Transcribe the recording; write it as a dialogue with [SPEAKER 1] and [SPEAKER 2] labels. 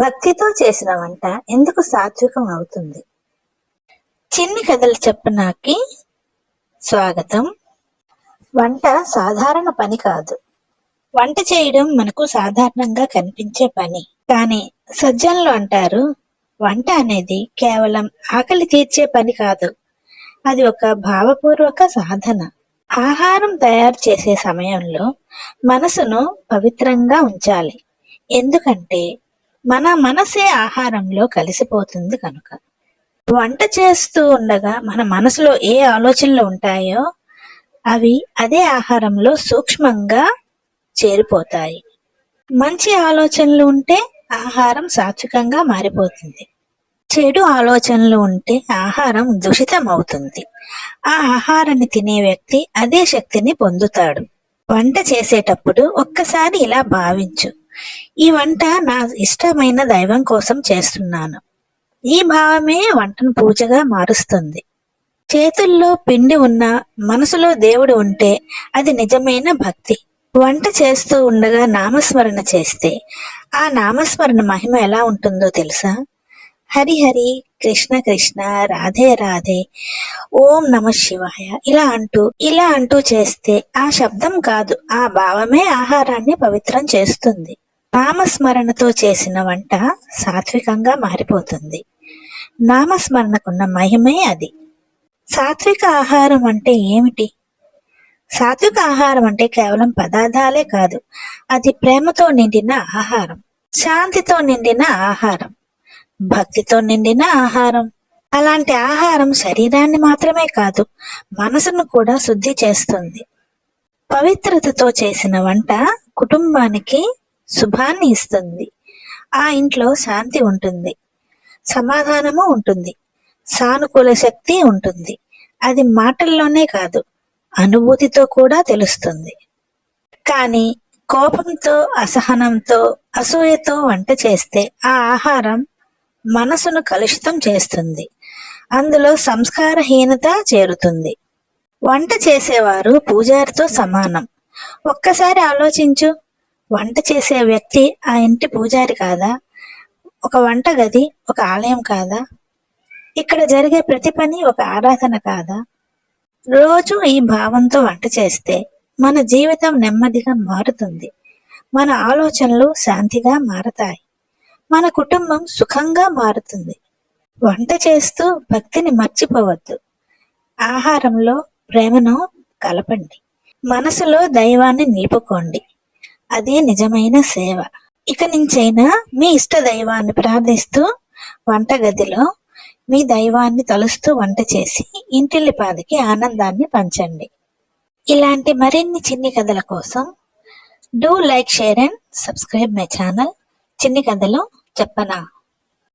[SPEAKER 1] భక్తితో చేసిన వంట ఎందుకు సాత్వికం అవుతుంది? చిన్ని కథలు చెప్పనాకి స్వాగతం. వంట సాధారణ పని కాదు. వంట చేయడం మనకు సాధారణంగా కనిపించే పని. కానీ సజ్జనులు అంటారు వంట అనేది కేవలం ఆకలి తీర్చే పని కాదు. అది ఒక భావపూర్వక సాధన. ఆహారం తయారు చేసే సమయంలో మనసును పవిత్రంగా ఉంచాలి. ఎందుకంటే మన మనసే ఆహారంలో కలిసిపోతుంది కనుక. వంట చేస్తూ ఉండగా మన మనసులో ఏ ఆలోచనలు ఉంటాయో అవి అదే ఆహారంలో సూక్ష్మంగా చేరిపోతాయి. మంచి ఆలోచనలు ఉంటే ఆహారం సాత్వికంగా మారిపోతుంది. చెడు ఆలోచనలు ఉంటే ఆహారం దూషితం అవుతుంది ఆ ఆహారాన్ని తినే వ్యక్తి అదే శక్తిని పొందుతాడు. వంట చేసేటప్పుడు ఒక్కసారి ఇలా భావించు. ఈ వంట నా ఇష్టమైన దైవం కోసం చేస్తున్నాను. ఈ భావమే వంటను పూజగా మారుస్తుంది. చేతుల్లో పిండి ఉన్న మనసులో దేవుడు ఉంటే అది నిజమైన భక్తి. వంట చేస్తూ ఉండగా నామస్మరణ చేస్తే ఆ నామస్మరణ మహిమ ఎలా ఉంటుందో తెలుసా? హరి హరి కృష్ణ కృష్ణ రాధే రాధే ఓం నమ శివాయ. ఇలా అంటూ ఇలా అంటూ చేస్తే ఆ శబ్దం కాదు ఆ భావమే ఆహారాన్ని పవిత్రం చేస్తుంది. నామస్మరణతో చేసిన వంట సాత్వికంగా మారిపోతుంది. నామస్మరణకున్న మహిమే అది. సాత్విక ఆహారం అంటే ఏమిటి? సాత్విక ఆహారం అంటే కేవలం పదార్థాలే కాదు అది ప్రేమతో నిండిన ఆహారం శాంతితో నిండిన ఆహారం భక్తితో నిండిన ఆహారం. అలాంటి ఆహారం శరీరాన్ని మాత్రమే కాదు మనసును కూడా శుద్ధి చేస్తుంది. పవిత్రతతో చేసిన వంట కుటుంబానికి శుభాన్ని ఇస్తుంది. ఆ ఇంట్లో శాంతి ఉంటుంది. సమాధానము ఉంటుంది. సానుకూల శక్తి ఉంటుంది. అది మాటల్లోనే కాదు అనుభూతితో కూడా తెలుస్తుంది. కానీ కోపంతో అసహనంతో అసూయతో వంట చేస్తే ఆ ఆహారం మనసును కలుషితం చేస్తుంది. అందులో సంస్కారహీనత చేరుతుంది. వంట చేసేవారు పూజారితో సమానం. ఒక్కసారి ఆలోచించు వంట చేసే వ్యక్తి ఆ ఇంటి పూజారి కాదా? ఒక వంట గది ఒక ఆలయం కాదా? ఇక్కడ జరిగే ప్రతి పని ఒక ఆరాధన కాదా? రోజు ఈ భావంతో వంట చేస్తే మన జీవితం నెమ్మదిగా మారుతుంది. మన ఆలోచనలు శాంతిగా మారతాయి. మన కుటుంబం సుఖంగా మారుతుంది. వంట చేస్తూ భక్తిని మర్చిపోవద్దు. ఆహారంలో ప్రేమను కలపండి. మనసులో దైవాన్ని నిలుపుకోండి. అదే నిజమైన సేవ. ఇక నుంచైనా మీ ఇష్ట దైవాన్ని ప్రార్థిస్తూ వంటగదిలో మీ దైవాన్ని తలుస్తూ వంట చేసి ఇంటిల్లిపాదికి ఆనందాన్ని పంచండి. ఇలాంటి మరిన్ని చిన్ని కథల కోసం do like share and subscribe my channel. చిన్ని కథలు చెప్పనా?